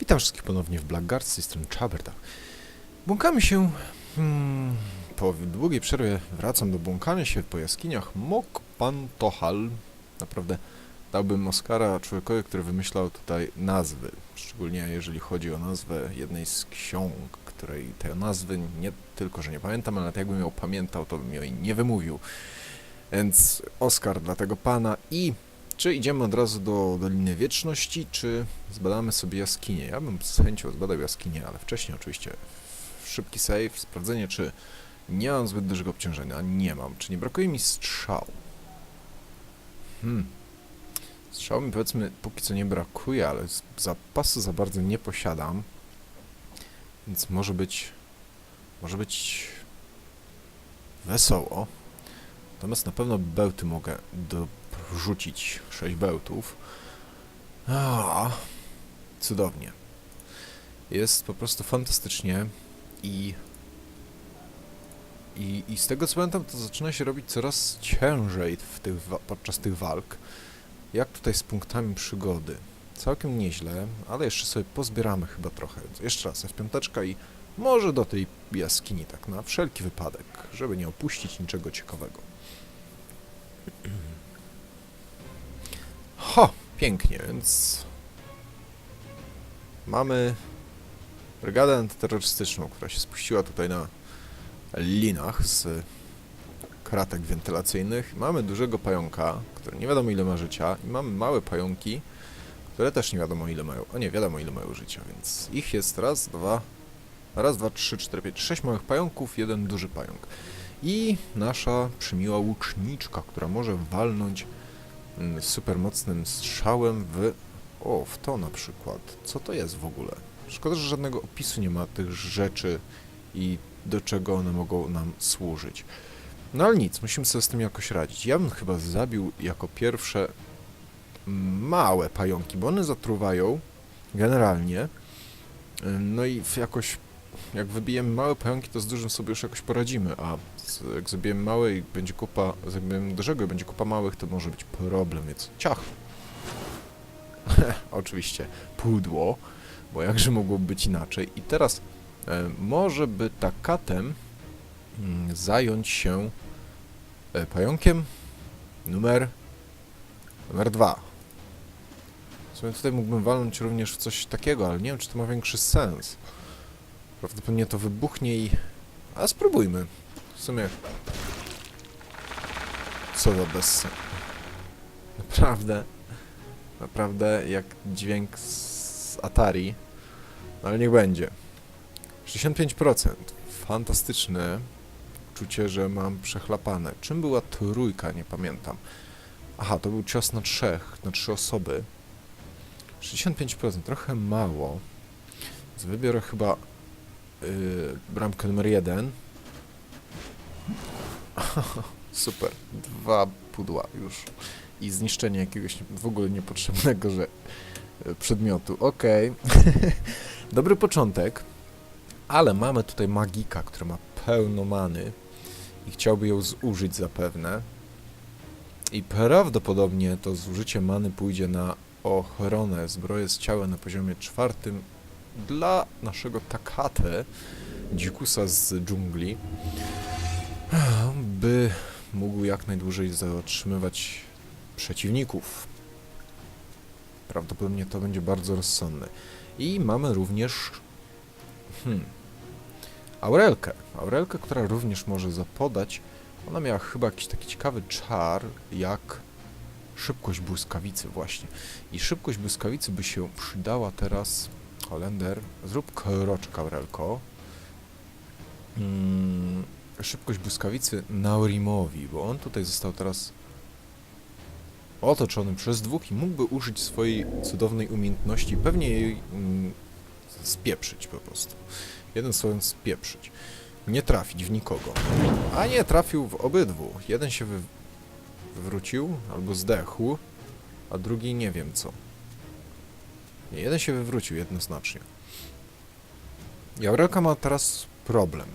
Witam wszystkich ponownie w Blackguard, z tej strony. Błąkamy się... Hmm, po długiej przerwie wracam do błąkania się po jaskiniach Mok Pan Tohal. Naprawdę dałbym Oscara człowiekowi, który wymyślał tutaj nazwy. Szczególnie jeżeli chodzi o nazwę jednej z ksiąg, której tej nazwy nie tylko, że nie pamiętam, ale jakbym ją pamiętał, to bym jej nie wymówił. Więc Oscar dla tego pana i czy idziemy od razu do Doliny Wieczności, czy zbadamy sobie jaskinię? Ja bym z chęcią zbadał jaskinię, ale wcześniej oczywiście szybki save, sprawdzenie, czy nie mam zbyt dużego obciążenia. Nie mam. Czy nie brakuje mi strzał? Hmm. Strzał mi powiedzmy póki co nie brakuje, ale zapasu za bardzo nie posiadam. Więc może być... Może być... Wesoło. Natomiast na pewno bełty mogę dorzucić. 6 bełtów. A, cudownie. Jest po prostu fantastycznie i, i i z tego co pamiętam, to zaczyna się robić coraz ciężej w tych, podczas tych walk. Jak tutaj z punktami przygody. Całkiem nieźle, ale jeszcze sobie pozbieramy chyba trochę. Jeszcze raz F5 i może do tej jaskini, tak na wszelki wypadek, żeby nie opuścić niczego ciekawego. Ho, pięknie, więc mamy brygadę antyterrorystyczną, która się spuściła tutaj na linach z kratek wentylacyjnych. Mamy dużego pająka, który nie wiadomo ile ma życia i mamy małe pająki, które też nie wiadomo ile mają, o nie, wiadomo ile mają życia, więc ich jest raz, dwa, raz, dwa, trzy, cztery, pięć, sześć małych pająków, jeden duży pająk. I nasza przymiła łuczniczka, która może walnąć mm, super mocnym strzałem w... O, w to na przykład. Co to jest w ogóle? Szkoda, że żadnego opisu nie ma tych rzeczy i do czego one mogą nam służyć. No ale nic, musimy sobie z tym jakoś radzić. Ja bym chyba zabił jako pierwsze małe pająki, bo one zatruwają generalnie. No i jakoś, jak wybijemy małe pająki, to z dużym sobie już jakoś poradzimy, a z, jak zabijemy małe i będzie kupa, zabijemy dużego i będzie kupa małych, to może być problem, więc ciach. Oczywiście pudło, bo jakże mogłoby być inaczej. I teraz e, może by takatem mm, zająć się e, pająkiem numer numer dwa. W sumie tutaj mógłbym walnąć również w coś takiego, ale nie wiem, czy to ma większy sens. Prawdopodobnie to wybuchnie i... A spróbujmy. W sumie... Co za bez... Naprawdę... Naprawdę jak dźwięk z Atari. No ale niech będzie. 65%. Fantastyczne. Czucie, że mam przechlapane. Czym była trójka? Nie pamiętam. Aha, to był cios na trzech, na trzy osoby. 65%, trochę mało. Więc wybiorę chyba yy, bramkę numer jeden. Super. Dwa pudła już. I zniszczenie jakiegoś w ogóle niepotrzebnego, że y, przedmiotu. Okej. Dobry początek. Ale mamy tutaj magika, która ma pełno many i chciałby ją zużyć zapewne. I prawdopodobnie to zużycie many pójdzie na ochronę zbroję z ciała na poziomie czwartym dla naszego Takate, dzikusa z dżungli, by mógł jak najdłużej zatrzymywać przeciwników. Prawdopodobnie to będzie bardzo rozsądne. I mamy również hmm, Aurelkę. Aurelkę, która również może zapodać. Ona miała chyba jakiś taki ciekawy czar, jak szybkość błyskawicy właśnie. I szybkość błyskawicy by się przydała teraz... Holender, zrób kroczek, Aurelko. Mm, szybkość błyskawicy Naurimowi, bo on tutaj został teraz otoczony przez dwóch i mógłby użyć swojej cudownej umiejętności, pewnie jej mm, spieprzyć po prostu. Jeden słowem spieprzyć. Nie trafić w nikogo. A nie, trafił w obydwu. Jeden się wy... wywrócił albo zdechł, a drugi nie wiem co. Nie, jeden się wywrócił jednoznacznie. Jaurelka ma teraz problem.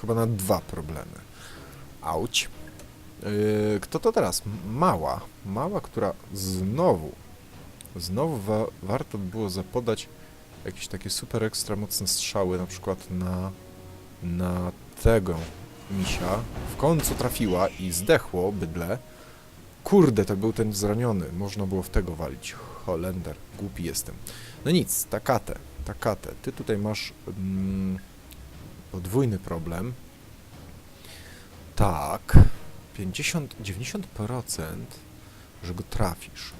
Chyba na dwa problemy. Auć. Yy, kto to teraz? Mała. Mała, która znowu znowu wa warto by było zapodać jakieś takie super ekstra mocne strzały, na przykład na, na tego misia. W końcu trafiła i zdechło bydle. Kurde, to był ten zraniony. Można było w tego walić. Holender, głupi jestem. No nic, takatę, takatę. Ty tutaj masz mm, podwójny problem. Tak, 50, 90%, że go trafisz.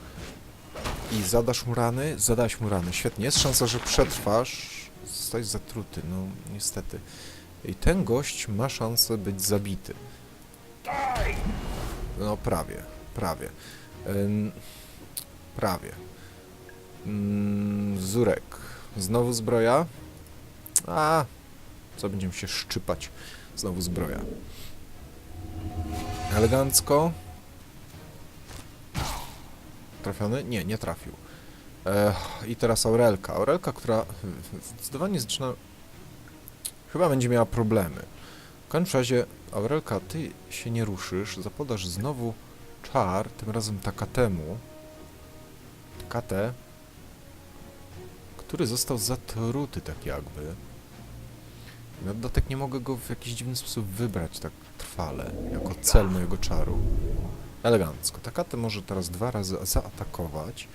I zadasz mu rany? Zadałeś mu rany. Świetnie. Jest szansa, że przetrwasz. Zostajesz zatruty, no niestety. I ten gość ma szansę być zabity. No prawie, prawie. Prawie. Zurek. Znowu zbroja? A, co będziemy się szczypać? Znowu zbroja. Elegancko. Trafiony? Nie, nie trafił. Ech, I teraz Aurelka. Aurelka, która zdecydowanie zaczyna... Chyba będzie miała problemy. W każdym razie, Aurelka, ty się nie ruszysz. Zapodasz znowu czar, tym razem Takatemu. Takate, który został zatruty tak jakby. Na dodatek nie mogę go w jakiś dziwny sposób wybrać tak trwale, jako cel mojego czaru. Elegancko. Takate może teraz dwa razy zaatakować.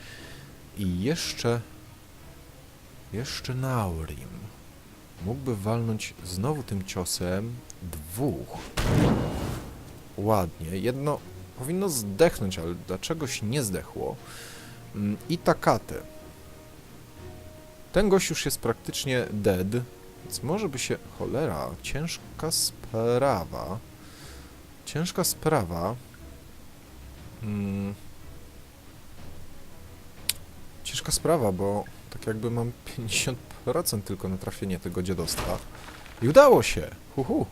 I jeszcze... Jeszcze Naurim. Mógłby walnąć znowu tym ciosem dwóch. Ładnie. Jedno powinno zdechnąć, ale dlaczegoś nie zdechło. Mm, I Takate. Ten gość już jest praktycznie dead, więc może by się... Cholera, ciężka sprawa. Ciężka sprawa. Mm. Ciężka sprawa, bo tak jakby mam 50% tylko na trafienie tego dziadostwa. I udało się! Huhu!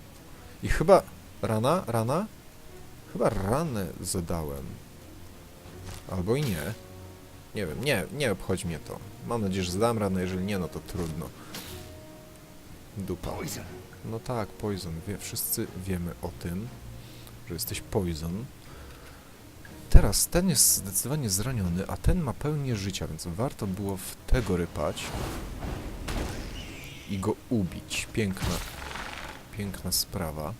I chyba... Rana? Rana? Chyba ranę zadałem. Albo i nie. Nie wiem, nie, nie obchodzi mnie to. Mam nadzieję, że zdam ranę, jeżeli nie, no to trudno. Dupa. No tak, Poison. Wie, wszyscy wiemy o tym, że jesteś Poison. Teraz ten jest zdecydowanie zraniony, a ten ma pełnię życia, więc warto było w tego rypać i go ubić. Piękna, piękna sprawa.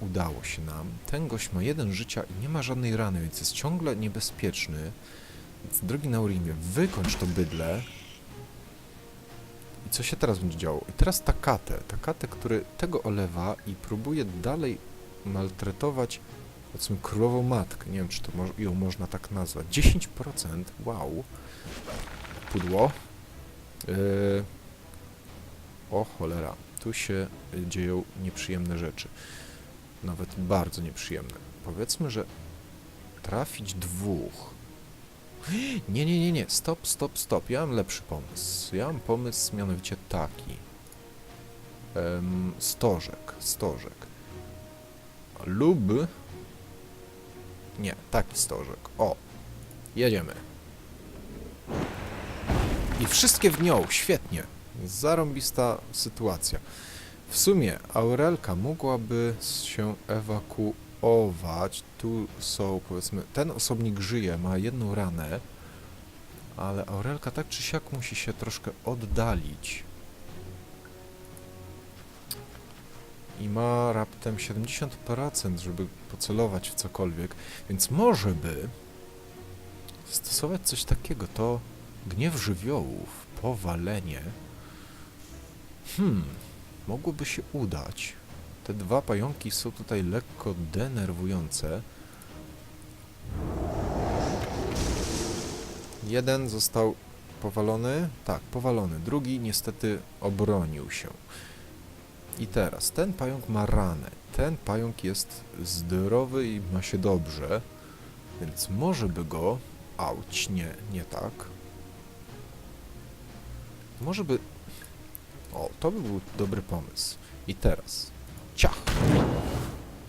Udało się nam. Ten gość ma jeden życia i nie ma żadnej rany, więc jest ciągle niebezpieczny. Więc drogi Naurimie, wykończ to bydle. I co się teraz będzie działo? I teraz Takate. Takate, który tego olewa i próbuje dalej maltretować powiedzmy królową matkę. Nie wiem, czy to mo ją można tak nazwać. 10%? Wow. Pudło. Yy... O cholera. Tu się y, dzieją nieprzyjemne rzeczy. Nawet bardzo nieprzyjemne. Powiedzmy, że trafić dwóch. Nie, nie, nie, nie. Stop, stop, stop. Ja mam lepszy pomysł. Ja mam pomysł mianowicie taki. Um, stożek, stożek. Lub... Nie, taki stożek. O, jedziemy. I wszystkie w nią, świetnie. Zarąbista sytuacja. W sumie Aurelka mogłaby się ewakuować. Tu są, powiedzmy, ten osobnik żyje, ma jedną ranę, ale Aurelka tak czy siak musi się troszkę oddalić. I ma raptem 70%, żeby pocelować w cokolwiek, więc może by stosować coś takiego, to gniew żywiołów, powalenie. Hmm, mogłoby się udać. Te dwa pająki są tutaj lekko denerwujące. Jeden został powalony. Tak, powalony. Drugi niestety obronił się. I teraz, ten pająk ma ranę. Ten pająk jest zdrowy i ma się dobrze, więc może by go... Auć, nie, nie tak. Może by... O, to by był dobry pomysł. I teraz... Ciach!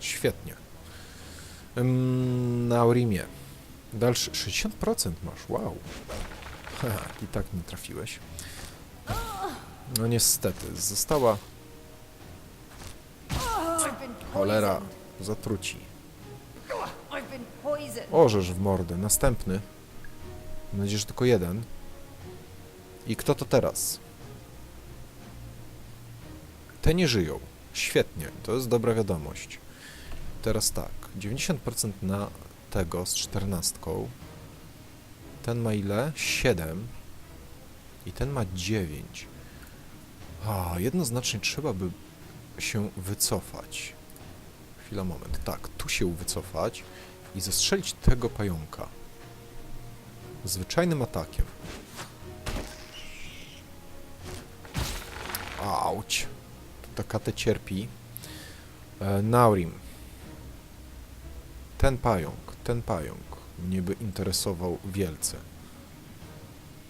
Świetnie. Ym, na Aurimie. Dalszy 60% masz, wow. I tak nie trafiłeś. No niestety, została cholera zatruci. Orzesz w mordę. Nadzieję, że tylko jeden. I kto to teraz? Te nie żyją. Świetnie, to jest dobra wiadomość. Teraz tak, 90% na tego z 14. Ten ma ile? 7. I ten ma 9. A, jednoznacznie trzeba by się wycofać. Chwila, moment. Tak, tu się wycofać i zestrzelić tego pająka. Zwyczajnym atakiem. Auć. Ta katę cierpi. E, Naurim. Ten pająk, ten pająk mnie by interesował wielce.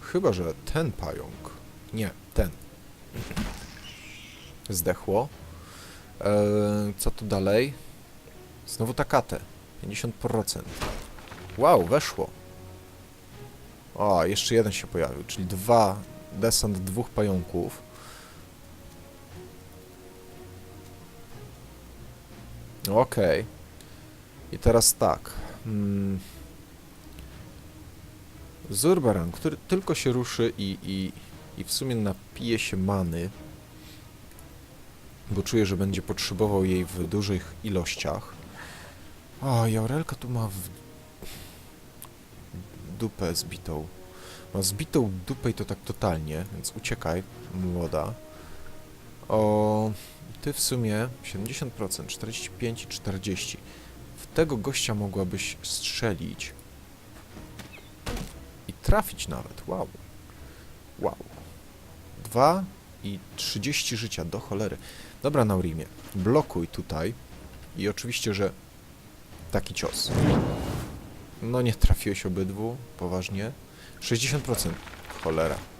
Chyba, że ten pająk. Nie, ten. Zdechło. E, co tu dalej? Znowu takatę. 50%. Wow, weszło. O, jeszcze jeden się pojawił, czyli dwa, desant dwóch pająków. Okej. I teraz tak. Mm. Zurbaran, który tylko się ruszy i, i, i w sumie napije się many, bo czuje, że będzie potrzebował jej w dużych ilościach. O, Jaurelka tu ma w dupę zbitą. Ma zbitą dupę i to tak totalnie, więc uciekaj, młoda. O, ty w sumie 70%, 45 i 40. W tego gościa mogłabyś strzelić. I trafić nawet, wow. Wow. 2 i 30 życia, do cholery. Dobra, Naurimie, blokuj tutaj. I oczywiście, że taki cios. No nie trafiłeś obydwu, poważnie. 60%. Cholera.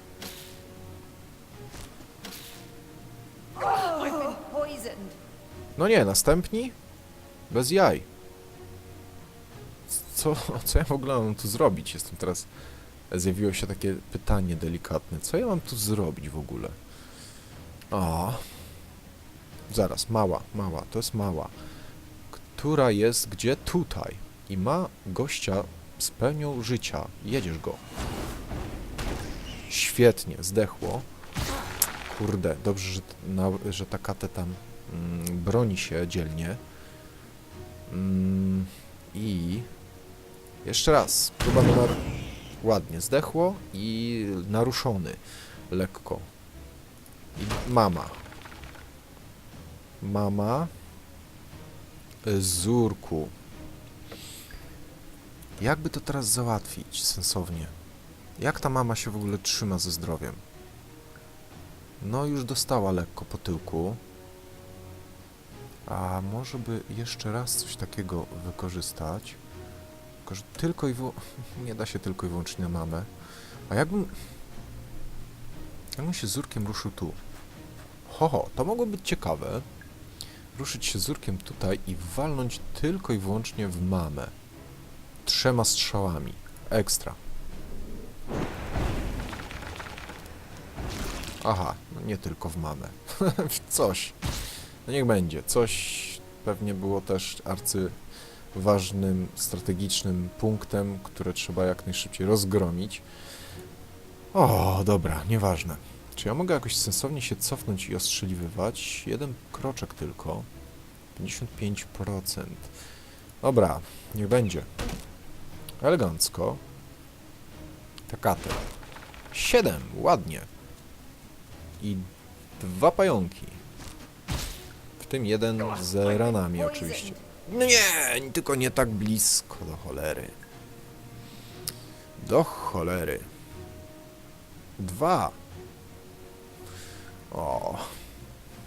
No nie, następni? Bez jaj. Co, co ja w ogóle mam tu zrobić? Jestem teraz... Zjawiło się takie pytanie delikatne. Co ja mam tu zrobić w ogóle? O. Zaraz, mała, mała, to jest mała. Która jest gdzie? Tutaj. I ma gościa z pełnią życia. Jedziesz go. Świetnie, zdechło. Kurde, dobrze, że, na, że ta katę tam broni się dzielnie. Mm, I jeszcze raz, próba numer ładnie zdechło i naruszony lekko. I mama. Mama Zurku. Jakby to teraz załatwić sensownie? Jak ta mama się w ogóle trzyma ze zdrowiem? No już dostała lekko po tyłku. A może by jeszcze raz coś takiego wykorzystać? Tylko, że tylko i wyłącznie... Nie da się tylko i wyłącznie na mamę. A jakbym... Jakbym się zurkiem ruszył tu? Ho, ho, to mogło być ciekawe. Ruszyć się zurkiem tutaj i walnąć tylko i wyłącznie w mamę. Trzema strzałami. Ekstra. Aha, no nie tylko w mamę. W Coś. No niech będzie. Coś pewnie było też arcyważnym, strategicznym punktem, które trzeba jak najszybciej rozgromić. O, dobra, nieważne. Czy ja mogę jakoś sensownie się cofnąć i ostrzeliwywać? Jeden kroczek tylko. 55%. Dobra, niech będzie. Elegancko. Takate. 7, ładnie. I dwa pająki. Tym jeden z ranami oczywiście. Nie, tylko nie tak blisko do cholery. Do cholery. Dwa. O.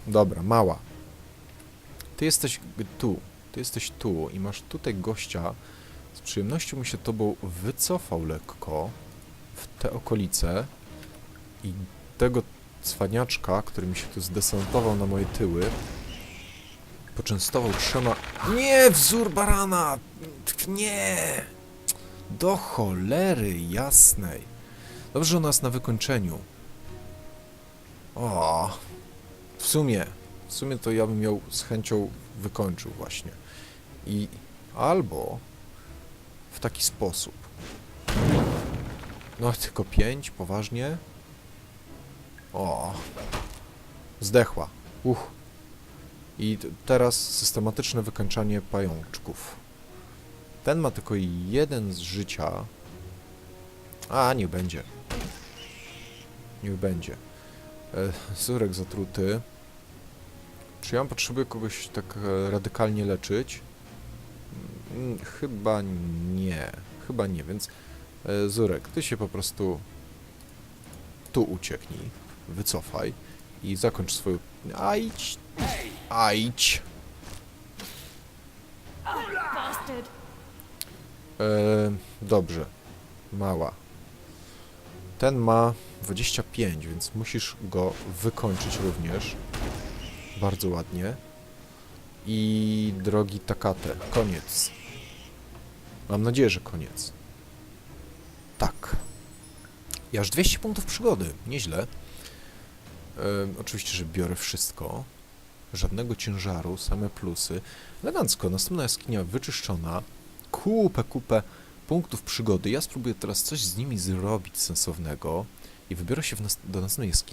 Dobra, mała. Ty jesteś tu. Ty jesteś tu i masz tutaj gościa. Z przyjemnością mi się tobą wycofał lekko w te okolice i tego cwaniaczka, który mi się tu zdesantował na moje tyły, poczęstował trzema... Nie, wzór barana! Nie! Do cholery jasnej. Dobrze, że ona jest na wykończeniu. O, w sumie, w sumie to ja bym ją z chęcią wykończył właśnie. I albo w taki sposób. No, tylko pięć, poważnie. O. Zdechła. Uch. I teraz systematyczne wykańczanie pajączków. Ten ma tylko jeden z życia. A, niech będzie. Niech będzie. E, Zurek zatruty. Czy ja potrzebuję kogoś tak e, radykalnie leczyć? Mm, Chyba nie. Chyba nie, więc e, Zurek, ty się po prostu tu ucieknij, wycofaj i zakończ swoją... Ajdź! Ajdź! E, dobrze. Mała. Ten ma 25, więc musisz go wykończyć również. Bardzo ładnie. I drogi Takate, koniec. Mam nadzieję, że koniec. Tak. I aż 200 punktów przygody. Nieźle. E, oczywiście, że biorę wszystko. Żadnego ciężaru, same plusy. Elegancko, następna jaskinia wyczyszczona. Kupę, kupę punktów przygody. Ja spróbuję teraz coś z nimi zrobić sensownego i wybiorę się nas do następnej jaskini.